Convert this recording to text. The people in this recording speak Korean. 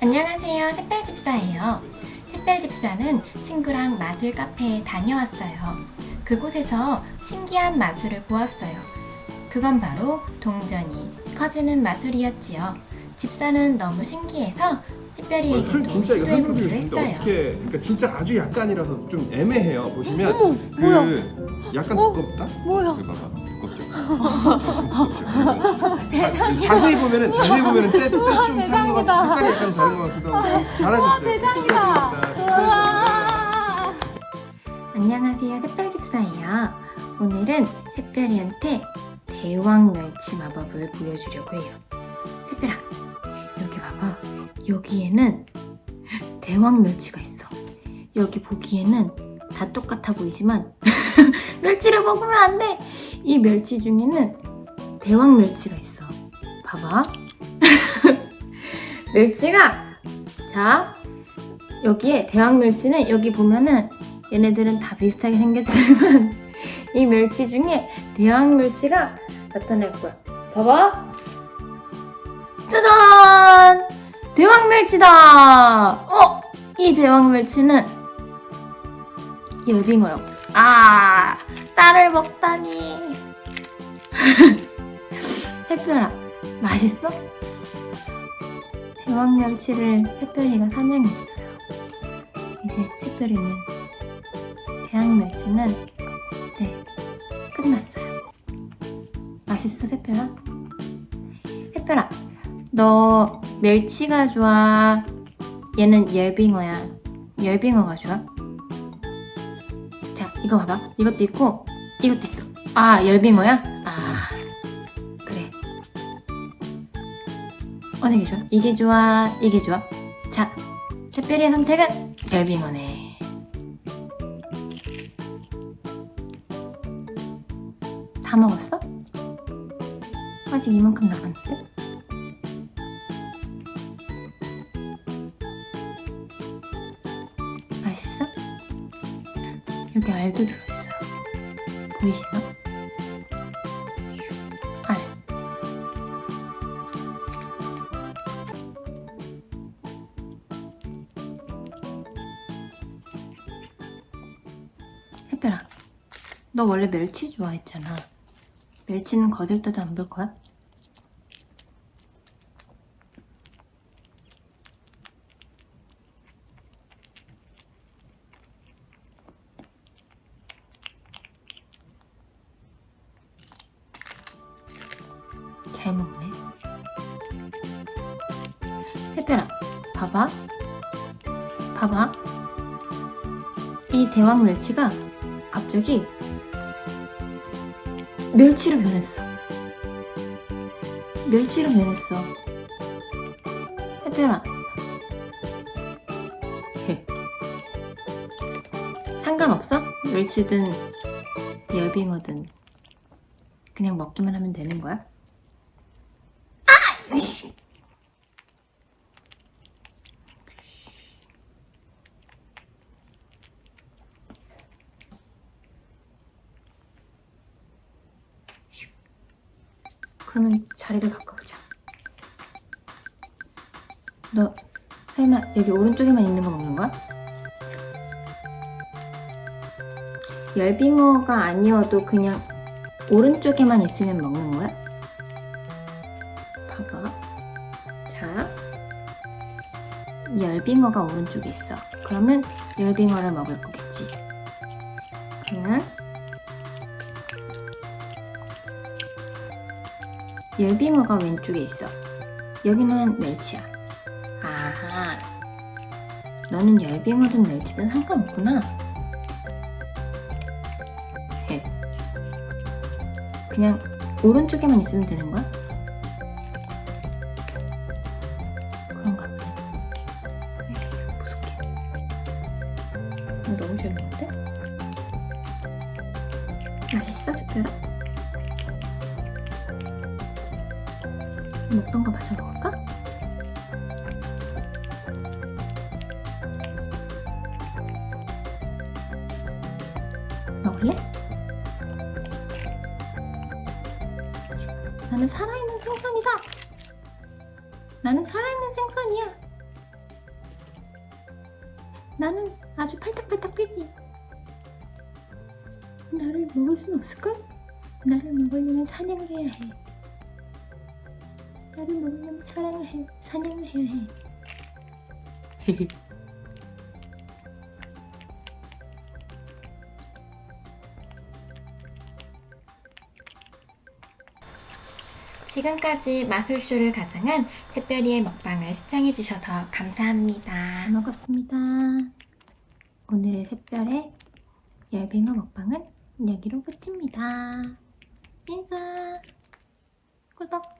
안녕하세요. 샛별집사예요. 샛별집사는 친구랑 마술 카페에 다녀왔어요. 그곳에서 신기한 마술을 보았어요. 그건 바로 동전이 커지는 마술이었지요. 집사는 너무 신기해서 어, 샛별이에게도 설 진짜 이거 시도해보기로 설명드리고 싶은데 했어요. 어떻게 그러니까 진짜 아주 약간이라서 좀 애매해요 보시면 어머, 그 뭐야? 약간 어? 두껍다 뭐야? 여기 봐봐 두껍죠 좀, 좀 두껍죠 그리고 자, 자세히 보면은 자세히 보면은 때때좀 다른 것 같아 색깔이 약간 다른 것 같기도 하고 잘하셨어요 대장이다. 축하드립니다. 우와. 안녕하세요. 샛별 집사예요. 오늘은 샛별이한테 대왕 멸치 마법을 보여주려고 해요. 샛별아, 여기 봐봐. 여기에는 대왕 멸치가 있어. 여기 보기에는 다 똑같아 보이지만 멸치를 먹으면 안 돼. 이 멸치 중에는 대왕 멸치가 있어. 봐봐. 멸치가 자 여기에 대왕 멸치는 여기 보면은 얘네들은 다 비슷하게 생겼지만 이 멸치 중에 대왕 멸치가 나타날 거야. 봐봐. 짜잔! 대왕 멸치다! 어? 이 대왕 멸치는 열빙어라고. 아, 딸을 먹다니. 햇별아, 맛있어? 대왕 멸치를 햇별이가 사냥했어요. 이제 햇별이는 대왕 멸치는 네 끝났어요. 맛있어 새별아? 새별아 너 멸치가 좋아? 얘는 열빙어야. 열빙어가 좋아? 자 이거 봐봐. 이것도 있고 이것도 있어. 아 열빙어야? 아 그래. 어느 게 좋아? 이게 좋아? 이게 좋아? 자 새별이의 선택은 열빙어네. 다 먹었어? 아직 이만큼 남았는데? 여기 알도 들어있어요. 보이시나? 알. 햇별아, 너 원래 멸치 좋아했잖아. 멸치는 거들떠도 안 볼 거야? 잘 먹네. 새별아, 봐봐. 봐봐. 이 대왕 멸치가 갑자기 멸치로 변했어. 멸치로 변했어. 햇별아. 헤. 상관없어? 멸치든 열빙어든 그냥 먹기만 하면 되는 거야? 그러면 자리를 바꿔보자. 너 설마 여기 오른쪽에만 있는 거 먹는 거야? 열빙어가 아니어도 그냥 오른쪽에만 있으면 먹는 거야? 봐봐. 자, 이 열빙어가 오른쪽에 있어. 그러면 열빙어를 먹을 거겠지. 그러면 열빙어가 왼쪽에 있어. 여기는 멸치야. 아하. 너는 열빙어든 멸치든 상관없구나. 해. 그냥 오른쪽에만 있으면 되는 거야? 그런가 보네. 무섭게. 어, 너무 잘 먹는데? 맛있어, 새별아? 먹던 거 마저 먹을까? 먹을래? 나는 살아있는 생선이다. 나는 살아있는 생선이야. 나는 아주 팔딱팔딱 뛰지. 나를 먹을 순 없을걸? 나를 먹으려면 사냥을 해야 해. 나를 먹으려면 사랑을 해, 사냥을 해야 해. 지금까지 마술쇼를 가장한 새별이의 먹방을 시청해주셔서 감사합니다. 잘 먹었습니다. 오늘의 새별의 열빙어 먹방은 여기로 끝입니다. 인사! 구독!